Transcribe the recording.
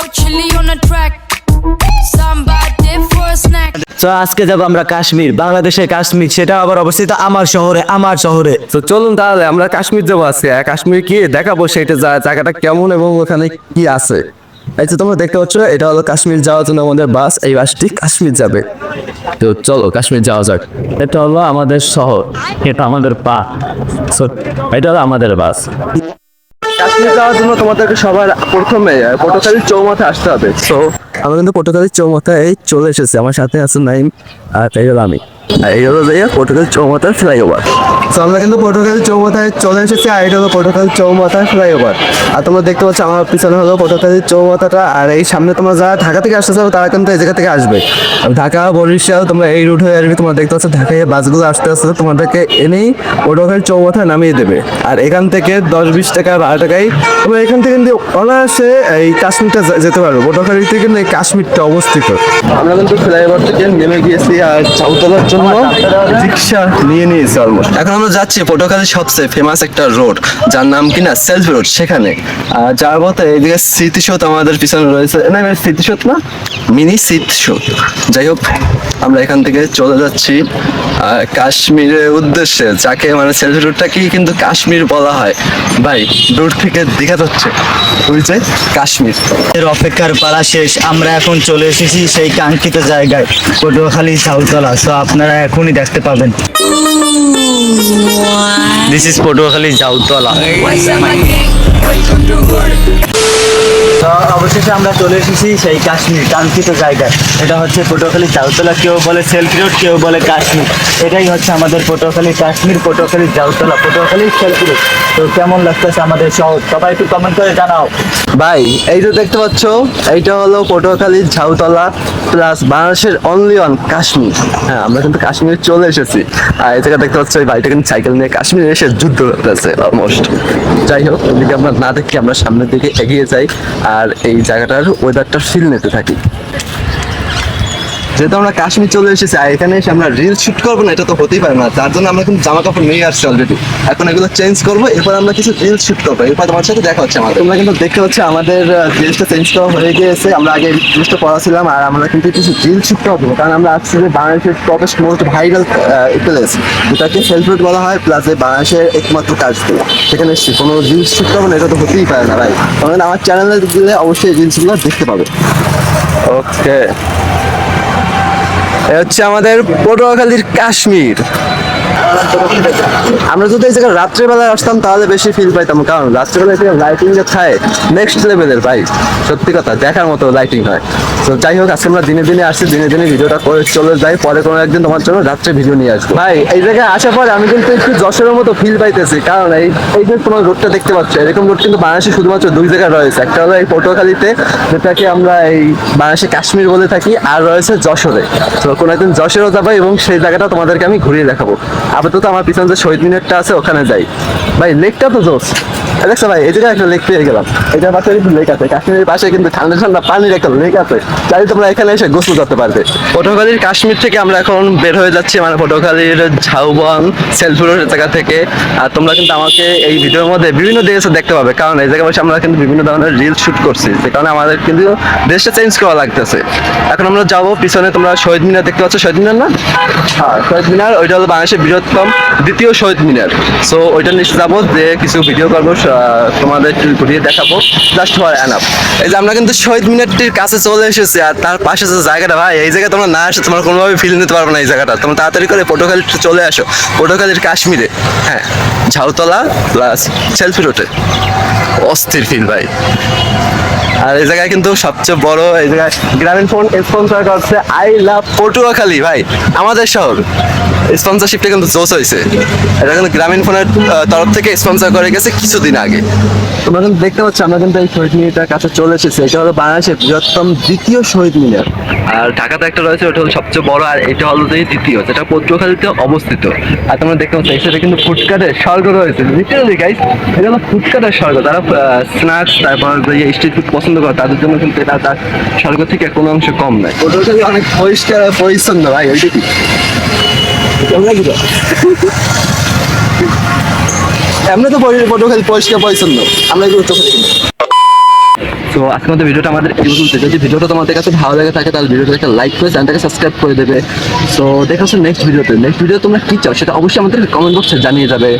chili on the track. Somebody for a snack. তো আজকে যাব আমরা কাশ্মীর বাংলাদেশের কাশ্মীর সেটা আবার অবস্থিত আমার শহরে আমার শহরে। তো চলুন তাহলে আমরা কাশ্মীর যাব আজকে। কাশ্মীর কি দেখাবো সেটা যা- জায়গাটা কেমন এবং ওখানে কি আছে? এই তো তোমরা দেখতে পাচ্ছ এটা হলো কাশ্মীর যাওয়ার জন্য আমাদের বাস এই বাসটি কাশ্মীর যাবে। তো চলো কাশ্মীর যাওয়া যাক। এটা হলো আমাদের শহর এটা আমাদের পা। এটা হলো আমাদের বাস। কাশ্মীর যাওয়ার জন্য তোমাদেরকে সবার প্রথমে পটোতালির চৌমাথা আসতে হবে। তো আমরা কিন্তু পটোতালির চৌমাথায় চলে এসেছি। আমার সাথে আছে নাইম আর তাই হলো আমি আর হলো চৌমাথার ফ্লাইওভার। তো আমরা কিন্তু চৌমাথায় চলে এসেছি আর এটা হলো পটুখালী চৌমাথার ফ্লাইওভার। আর তোমরা দেখতে পাচ্ছ আমার পিছনে হলো পটুখালী চৌমাথাটা আর এই সামনে তোমরা যারা ঢাকা থেকে আসতে চাও তারা কিন্তু এই জায়গা থেকে আসবে। আর ঢাকা বরিশাল তোমরা এই রুট হয়ে আসবে তোমরা দেখতে পাচ্ছ ঢাকায় বাসগুলো আসতে আসতে তোমাদেরকে এনেই পটুখালী চৌমাথায় নামিয়ে দেবে। আর এখান থেকে দশ বিশ টাকা বারো টাকায় তোমরা এখান থেকে কিন্তু অনায়াসে এই কাশ্মীরটা যেতে পারব। পটুখালীতে কিন্তু এই কাশ্মীরটা অবস্থিত। আমরা কিন্তু ফ্লাইওভার থেকে নেমে গিয়েছি আর চাউতলার জন্য রিক্সা নিয়ে নিয়েছি অলমোস্ট এখন আমরা যাচ্ছি পটুয়াখালীর সবচেয়ে ফেমাস একটা রোড যার নাম কিনা? সেলফ রোড সেখানে। আর যার মতো এইদিকে স্মৃতিসৌধ আমাদের পিছনে রয়েছে। না স্মৃতিসৌধ না? মিনি স্মৃতিসৌধ যাই হোক আমরা এখান থেকে চলে যাচ্ছি কাশ্মীরের উদ্দেশ্যে। যাকে মানে সেলফি রোডটাকেই কিন্তু কাশ্মীর বলা হয়। ভাই দূর থেকে দেখা যাচ্ছে। যে কাশ্মীর। এর অপেক্ষার পালা শেষ। আমরা এখন চলে এসেছি সেই কাঙ্ক্ষিত জায়গায় পটুয়াখালী সাউতলা সো আপনারা এখনই দেখতে পাবেন। দিস ইজ পটুয়াখালী জাউতলা তো অবশেষে আমরা চলে এসেছি সেই কাশ্মীর, কাঙ্ক্ষিত জায়গায়। এটা হচ্ছে পটুয়াখালী জাউতলা কেউ বলে সেলফি রোড কেউ বলে কাশ্মীর। এটাই হচ্ছে আমাদের পটুয়াখালী কাশ্মীর, পটুয়াখালী জাউতলা পটুয়াখালী সেলফি রোড তো কেমন লাগতেছে আমাদের শহর? সবাই একটু কমেন্ট করে জানাও। ভাই, এই যে দেখতে পাচ্ছ, এইটা হলো পটুয়াখালীর ঝাউতলা প্লাস বাংলাদেশের অনলি অন কাশ্মীর। হ্যাঁ আমরা কিন্তু কাশ্মীরে চলে এসেছি। আর এই জায়গা দেখতে পাচ্ছ, এই ভাইটা কিন্তু সাইকেল নিয়ে কাশ্মীরে এসে যুদ্ধ করতেছে অলমোস্ট যাই হোক এদিকে আমরা না দেখি, আমরা সামনের দিকে এগিয়ে যাই। আর এই জায়গাটার ওয়েদারটা ফিল নিতে থাকি। যেহেতু আমরা কাশ্মীর চলে এসেছি, আর এখানে এসে আমরা রিল শুট করব না, এটা তো হতেই পারে না। তার জন্য আমরা কিন্তু জামা কাপড় নিয়ে আসছি অলরেডি এখন এগুলো চেঞ্জ করব, এরপর আমরা কিছু রিল শুট করব। এরপর তোমার সাথে দেখা হচ্ছে আমাদের। তোমরা কিন্তু দেখতে হচ্ছে আমাদের জিনিসটা চেঞ্জ করা হয়ে গিয়েছে। আমরা আগে জিনিসটা পড়া ছিলাম আর আমরা কিন্তু কিছু রিল শুট করব। কারণ আমরা আসছি যে বাংলাদেশের টপেস্ট মোস্ট ভাইরাল প্লেস যেটাকে সেলফ বলা হয় প্লাস এই বাংলাদেশের একমাত্র কাজ সেখানে এসছি। কোনো রিলস শুট করব না, এটা তো হতেই পারে না, ভাই। তোমরা আমার চ্যানেলে দিলে অবশ্যই রিলসগুলো দেখতে পাবে। ওকে হচ্ছে আমাদের পটুয়াখালীর কাশ্মীর। আমরা যদি এই জায়গায় রাত্রেবেলায় আসতাম, তাহলে বেশি ফিল পাইতাম। কারণ রাত্রেবেলায় লাইটিং যে খায় নেক্সট লেভেলের ভাই। সত্যি কথা, দেখার মতো লাইটিং হয়। তো যাই হোক, আজকে আমরা দিনে দিনে আসছি, দিনে দিনে ভিডিওটা করে চলে যাই। পরে কোনো একদিন তোমার জন্য রাত্রে ভিডিও নিয়ে আসব। ভাই, এই জায়গায় আসার পর আমি কিন্তু একটু যশোরের মতো ফিল পাইতেছি। কারণ এই এই যে তোমার রোডটা দেখতে পাচ্ছ, এরকম রোড কিন্তু বাংলাদেশে শুধুমাত্র দুই জায়গায় রয়েছে। একটা হলো এই পটুয়াখালীতে, যেটাকে আমরা এই বাংলাদেশে কাশ্মীর বলে থাকি, আর রয়েছে যশোরে। তো কোনো একদিন যশোরও যাব এবং সেই জায়গাটা তোমাদেরকে আমি ঘুরিয়ে দেখাবো। আপাতত আমার পিছনে যে শহীদ মিনারটা আছে, ওখানে যাই। ভাই, লেকটা তো এই দেখছ ভাই, এই জায়গায় একটা লেক পেয়ে গেলাম। এটার পাশে কিন্তু লেক আছে, কাশ্মীরের পাশে কিন্তু ঠান্ডা ঠান্ডা পানির একটা লেক আছে। চাই তোমরা এখানে এসে গোসল করতে পারবে। পটুয়াখালীর কাশ্মীর থেকে আমরা এখন বের হয়ে যাচ্ছি মানে পটুয়াখালীর ঝাউবন, সেলফুরের জায়গা থেকে। আর তোমরা কিন্তু আমাকে এই ভিডিওর মধ্যে বিভিন্ন দেশে দেখতে পাবে, কারণ এই জায়গায় বসে আমরা কিন্তু বিভিন্ন ধরনের রিল শুট করছি, যে কারণে আমাদের কিন্তু দেশটা চেঞ্জ করা লাগতেছে। এখন আমরা যাব পিছনে, তোমরা শহীদ মিনার দেখতে পাচ্ছ, শহীদ মিনার না? হ্যাঁ শহীদ মিনার, ওইটা হলো বাংলাদেশের বৃহত্তম দ্বিতীয় শহীদ মিনার। সো ওইটা নিশ্চয় যাব, যে কিছু ভিডিও করব তোমাদের ঘুরিয়ে দেখাবো। জাস্ট ফর অ্যানাপ এই যে আমরা কিন্তু শহীদ মিনারটির কাছে চলে এসেছি, আর তার পাশে যে জায়গাটা, ভাই, এই জায়গায় তোমরা না আসে তোমার কোনোভাবে ফিল নিতে পারবে না এই জায়গাটা। তোমরা তাড়াতাড়ি করে পটুয়াখালী চলে আসো। পটুয়াখালীর কাশ্মীরে। হ্যাঁ ঝাউতলা প্লাস সেলফি রোডে অস্থির ফিল ভাই। আর এই জায়গায় কিন্তু সবচেয়ে বড়, এই জায়গায় গ্রামীণ ফোন স্পন্সর করছে আই লাভ পটুয়াখালী ভাই, আমাদের শহর। স্পন্সরশিপটা কিন্তু জোস হয়েছে। এটা কিন্তু গ্রামীণ ফোনের তরফ থেকে স্পন্সর করে গেছে কিছুদিন আগে। তোমরা কিন্তু দেখতে পাচ্ছ আমরা কিন্তু এই শহীদ মিনারটার কাছে চলে এসেছি। এটা হলো বাংলাদেশের বৃহত্তম দ্বিতীয় শহীদ মিনার। আর ঢাকাতে একটা রয়েছে ওটা হলো সবচেয়ে বড় আর এটা হলো যে দ্বিতীয় যেটা পটুয়াখালীতে অবস্থিত। আর তোমরা দেখতে পাচ্ছ এই কিন্তু ফুটকাটের স্বর্গ রয়েছে। লিটারালি গাইস এটা হলো ফুটকাটের স্বর্গ। তারা স্ন্যাক্স তারপর যে স্ট্রিট ফুড পছন্দ করে তাদের জন্য কিন্তু এটা তার স্বর্গ থেকে কোনো অংশ কম নয়। পটুয়াখালী অনেক পরিষ্কার পরিচ্ছন্ন ভাই ওইটা কি এমনি তো পটুয়াখালী পরিষ্কার পরিচ্ছন্ন আমরা এগুলো চোখে তো তো আজকের মধ্যে ভিডিওটা আমাদের এই পর্যন্ত। যদি ভিডিওটা তোমাদের কাছে ভালো লেগে থাকে, তাহলে ভিডিওটা একটা লাইক করে চ্যানেলটাকে সাবস্ক্রাইব করে দেবে। সো দেখা হচ্ছে নেক্সট ভিডিওতে নেক্সট ভিডিও তোমরা কি চাও, সেটা অবশ্যই আমাদের কমেন্ট বক্সে জানিয়ে যাবে।